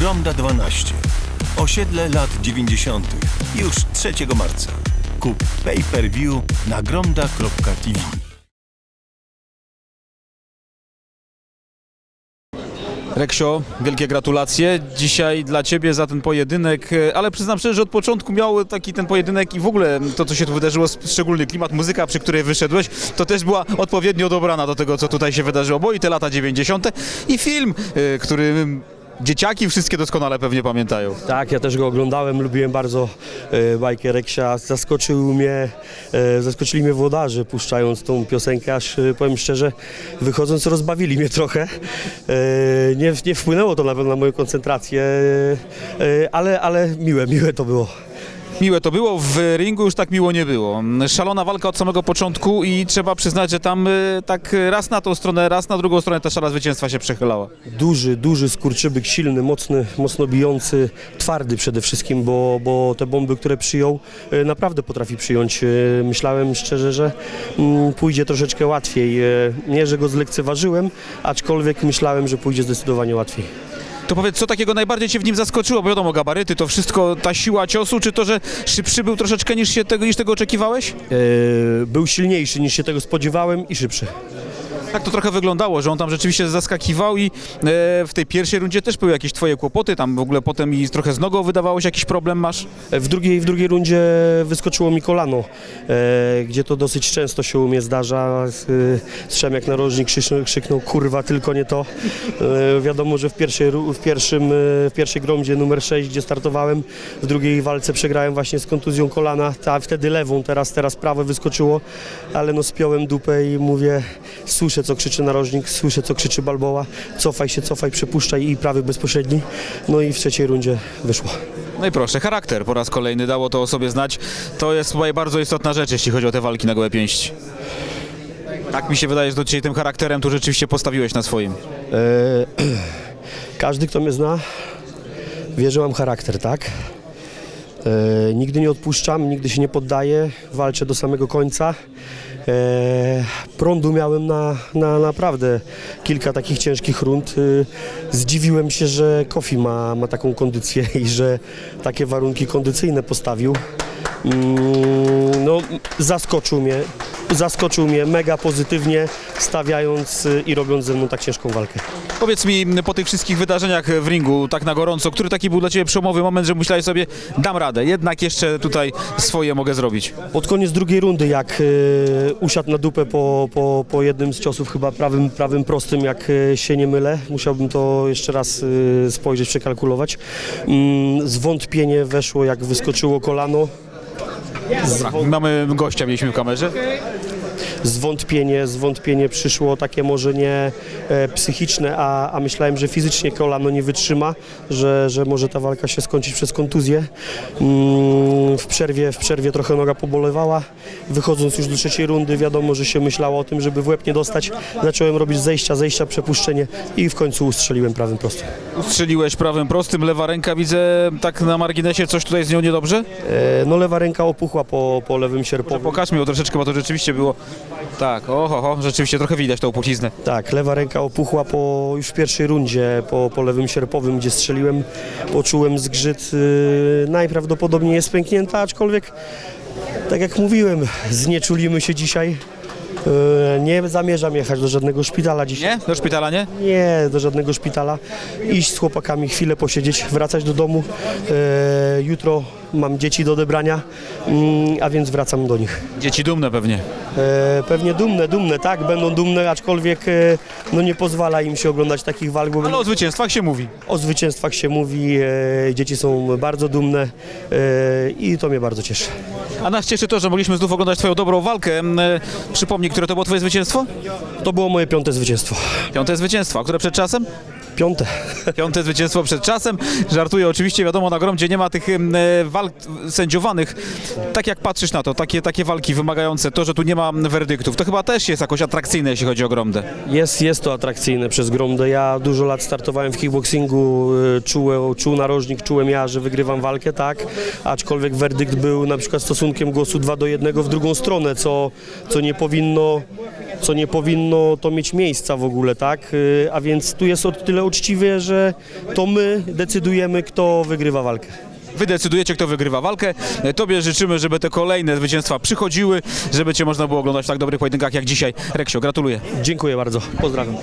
Gromda 12. Osiedle lat 90. Już 3 marca. Kup pay-per-view na gromda.tv. Reksio, wielkie gratulacje dzisiaj dla Ciebie za ten pojedynek, e, ale przyznam szczerze, że od początku miał taki ten pojedynek i w ogóle to, co się tu wydarzyło, szczególny klimat, muzyka, przy której wyszedłeś, to też była odpowiednio dobrana do tego, co tutaj się wydarzyło, bo i te lata 90. i film, e, który dzieciaki wszystkie doskonale pewnie pamiętają. Tak, ja też go oglądałem, lubiłem bardzo e, bajkę Reksia. Zaskoczył mnie, e, zaskoczyli mnie włodarze puszczając tą piosenkę, aż e, powiem szczerze, wychodząc rozbawili mnie trochę. Nie, nie wpłynęło to na na moją koncentrację, ale, ale miłe, miłe to było. Miłe to było, w ringu już tak miło nie było. Szalona walka od samego początku i trzeba przyznać, że tam e, tak raz na tą stronę, raz na drugą stronę ta szala zwycięstwa się przechylała. Duży, duży skurczybyk, silny, mocny, mocno bijący, twardy przede wszystkim, bo, bo te bomby, które przyjął, e, naprawdę potrafi przyjąć. E, Myślałem szczerze, że mm, pójdzie troszeczkę łatwiej. Nie, że go zlekceważyłem, aczkolwiek myślałem, że pójdzie zdecydowanie łatwiej. To powiedz, co takiego najbardziej Cię w nim zaskoczyło? Bo wiadomo, gabaryty, to wszystko, ta siła ciosu, czy to, że szybszy był troszeczkę niż, się tego, niż tego oczekiwałeś? E, Był silniejszy niż się tego spodziewałem i szybszy. Tak to trochę wyglądało, że on tam rzeczywiście zaskakiwał i e, w tej pierwszej rundzie też były jakieś Twoje kłopoty, tam w ogóle potem i trochę z nogą wydawało się jakiś problem masz? W drugiej, w drugiej rundzie wyskoczyło mi kolano, e, gdzie to dosyć często się u mnie zdarza. E, jak narożnik krzyknął, krzyknął kurwa, tylko nie to. E, wiadomo, że w pierwszej, w, pierwszym, e, w pierwszej gromdzie numer 6, gdzie startowałem, w drugiej walce przegrałem właśnie z kontuzją kolana, ta wtedy lewą, teraz, teraz prawe wyskoczyło, ale no spiąłem dupę i mówię, słyszę co krzyczy narożnik, słyszę co krzyczy Balboa, cofaj się, cofaj, przepuszczaj i prawy bezpośredni. No i w trzeciej rundzie wyszło. No i proszę, charakter po raz kolejny dało to o sobie znać. To jest chyba bardzo istotna rzecz, jeśli chodzi o te walki na gołe pięści. Tak mi się wydaje, że do dzisiaj tym charakterem tu rzeczywiście postawiłeś na swoim. E, Każdy, kto mnie zna, wie, że mam charakter, tak? E, Nigdy nie odpuszczam, nigdy się nie poddaję, walczę do samego końca. E, Prądu miałem na, na naprawdę kilka takich ciężkich rund. E, Zdziwiłem się, że Kofi ma, ma taką kondycję i że takie warunki kondycyjne postawił. Mm, No, zaskoczył mnie, zaskoczył mnie mega pozytywnie, stawiając y, i robiąc ze mną tak ciężką walkę. Powiedz mi po tych wszystkich wydarzeniach w ringu, tak na gorąco, który taki był dla Ciebie przełomowy moment, że myślałeś sobie, dam radę, jednak jeszcze tutaj swoje mogę zrobić. Pod koniec drugiej rundy, jak y, usiadł na dupę po, po, po jednym z ciosów, chyba prawym, prawym prostym, jak y, się nie mylę, musiałbym to jeszcze raz y, spojrzeć, przekalkulować. Mm, zwątpienie weszło, jak wyskoczyło kolano. Mamy gościa, mieliśmy w kamerze. Zwątpienie, zwątpienie przyszło takie może nie e, psychiczne, a, a myślałem, że fizycznie kolano nie wytrzyma, że, że może ta walka się skończyć przez kontuzję. Mm, w, przerwie, w przerwie trochę noga pobolewała. Wychodząc już do trzeciej rundy wiadomo, że się myślało o tym, żeby w łeb nie dostać. Zacząłem robić zejścia, zejścia, przepuszczenie i w końcu ustrzeliłem prawym prostym. Strzeliłeś prawym prostym, lewa ręka, widzę tak na marginesie, coś tutaj z nią niedobrze? E, no lewa ręka opuchła po, po lewym sierpowym. Pokaż mi ją troszeczkę, bo to rzeczywiście było... Tak, oho, ho, rzeczywiście trochę widać tą płciznę. Tak, lewa ręka opuchła po, już pierwszej rundzie po, po lewym sierpowym, gdzie strzeliłem, poczułem zgrzyt. Yy, najprawdopodobniej jest pęknięta, aczkolwiek tak jak mówiłem, znieczulimy się dzisiaj. Nie zamierzam jechać do żadnego szpitala dzisiaj. Nie? Do szpitala, nie? Nie, do żadnego szpitala. Iść z chłopakami chwilę posiedzieć, wracać do domu. Yy, jutro mam dzieci do odebrania, mm, a więc wracam do nich. Dzieci dumne pewnie. E, pewnie dumne, dumne, tak, będą dumne, aczkolwiek e, no nie pozwala im się oglądać takich walk, bo Ale o zwycięstwach się mówi. o zwycięstwach się mówi, e, dzieci są bardzo dumne e, i to mnie bardzo cieszy. A nas cieszy to, że mogliśmy znów oglądać Twoją dobrą walkę. E, Przypomnij, które to było Twoje zwycięstwo? To było moje piąte zwycięstwo. Piąte zwycięstwo, a które przed czasem? Piąte. Piąte zwycięstwo przed czasem. Żartuję oczywiście, wiadomo, na gromdzie nie ma tych e, walk sędziowanych. Tak jak patrzysz na to, takie, takie walki wymagające, to, że tu nie ma werdyktów, to chyba też jest jakoś atrakcyjne, jeśli chodzi o gromdę. Jest, jest to atrakcyjne przez Gromdę. Ja dużo lat startowałem w kickboxingu, e, czułem, czuł narożnik, czułem ja, że wygrywam walkę, tak, aczkolwiek werdykt był na przykład stosunkiem głosu 2 do 1 w drugą stronę, co, co nie powinno co nie powinno to mieć miejsca w ogóle, tak? Y, A więc tu jest o tyle uczciwie, że to my decydujemy, kto wygrywa walkę. Wy decydujecie, kto wygrywa walkę. E, Tobie życzymy, żeby te kolejne zwycięstwa przychodziły, żeby Cię można było oglądać w tak dobrych pojedynkach jak dzisiaj. Reksio, gratuluję. Dziękuję bardzo. Pozdrawiam.